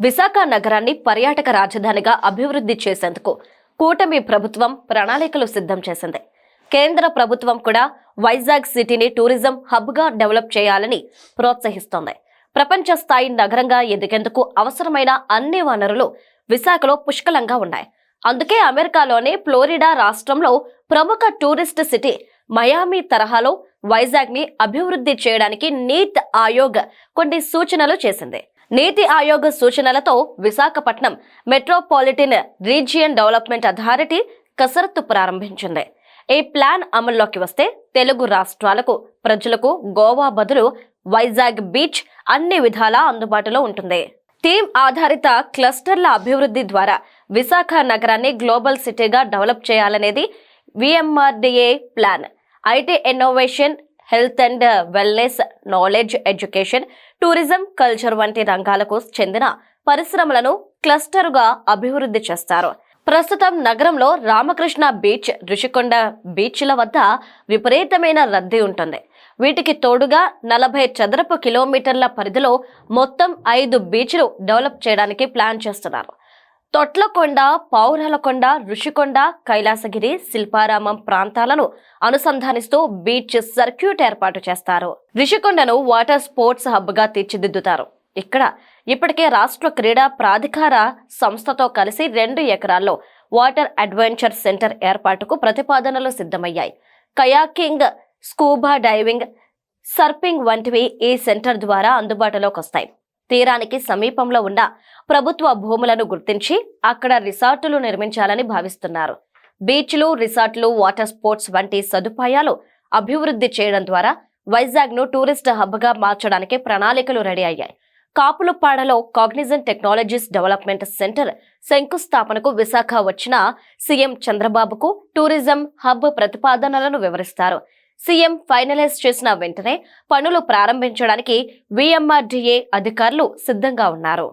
విశాఖ నగరాన్ని పర్యాటక రాజధానిగా అభివృద్ధి చేసేందుకు కూటమి ప్రభుత్వం ప్రణాళికలు సిద్ధం చేసింది. కేంద్ర ప్రభుత్వం కూడా వైజాగ్ సిటీని టూరిజం హబ్గా డెవలప్ చేయాలని ప్రోత్సహిస్తోంది. ప్రపంచ స్థాయి నగరంగా ఎదిగేందుకు అవసరమైన అన్ని వనరులు విశాఖలో పుష్కలంగా ఉన్నాయి. అందుకే అమెరికాలోని ఫ్లోరిడా రాష్ట్రంలో ప్రముఖ టూరిస్ట్ సిటీ మయామి తరహాలో వైజాగ్ని అభివృద్ధి చేయడానికి నీత్ ఆయోగ్ కొన్ని సూచనలు చేసింది. నీతి ఆయోగ్ సూచనలతో Visakhapatnam metropolitan region development authority కసరత్తు ప్రారంభించింది. ఈ ప్లాన్ అమల్లోకి వస్తే తెలుగు రాష్ట్రాలకు ప్రజలకు గోవా బదులు వైజాగ్ బీచ్ అన్ని విధాలా అందుబాటులో ఉంటుంది. థీమ్ ఆధారిత క్లస్టర్ల అభివృద్ధి ద్వారా విశాఖ నగరాన్ని గ్లోబల్ సిటీగా డెవలప్ చేయాలనేది VMRDA plan. IT innovation health and wellness knowledge education tourism culture వంటి రంగాలకు చెందిన పరిశ్రమలను క్లస్టర్గా అభివృద్ధి చేస్తారు. ప్రస్తుతం నగరంలో రామకృష్ణ బీచ్ ఋషికొండ బీచ్ల వద్ద విపరీతమైన రద్దీ ఉంటుంది. వీటికి తోడుగా నలభై చదరపు కిలోమీటర్ల పరిధిలో మొత్తం ఐదు బీచ్లు డెవలప్ చేయడానికి ప్లాన్ చేస్తున్నారు. తొట్లకొండ పౌరాలకొండ ఋషికొండ కైలాసగిరి శిల్పారామం ప్రాంతాలను అనుసంధానిస్తూ బీచ్ సర్క్యూట్ ఏర్పాటు చేస్తారు. ఋషికొండను వాటర్ స్పోర్ట్స్ హబ్గా తీర్చిదిద్దుతారు. ఇక్కడ ఇప్పటికే రాష్ట్ర క్రీడా ప్రాధికార సంస్థతో కలిసి రెండు ఎకరాల్లో వాటర్ అడ్వెంచర్ సెంటర్ ఏర్పాటుకు ప్రతిపాదనలు సిద్ధమయ్యాయి. కయాకింగ్ స్కూబా డైవింగ్ సర్పింగ్ వంటివి ఈ సెంటర్ ద్వారా అందుబాటులోకి వస్తాయి తీరానికి సమీపంలో ఉన్న ప్రభుత్వ భూములను గుర్తించి అక్కడ రిసార్టులు నిర్మించాలని భావిస్తున్నారు. బీచ్లు రిసార్ట్లు వాటర్ స్పోర్ట్స్ వంటి సదుపాయాలు అభివృద్ధి చేయడం ద్వారా వైజాగ్ను టూరిస్ట్ హబ్గా మార్చడానికి ప్రణాళికలు రెడీ అయ్యాయి. కాపులపాడలో కాగ్నిజెంట్ టెక్నాలజీస్ డెవలప్మెంట్ సెంటర్ శంకుస్థాపనకు విశాఖ వచ్చిన సీఎం చంద్రబాబుకు టూరిజం హబ్ ప్రతిపాదనలను వివరిస్తారు. సీఎం ఫైనలైజ్ చేసిన వెంటనే పనులు ప్రారంభించడానికి వీఎంఆర్డీఏ అధికారులు సిద్ధంగా ఉన్నారు.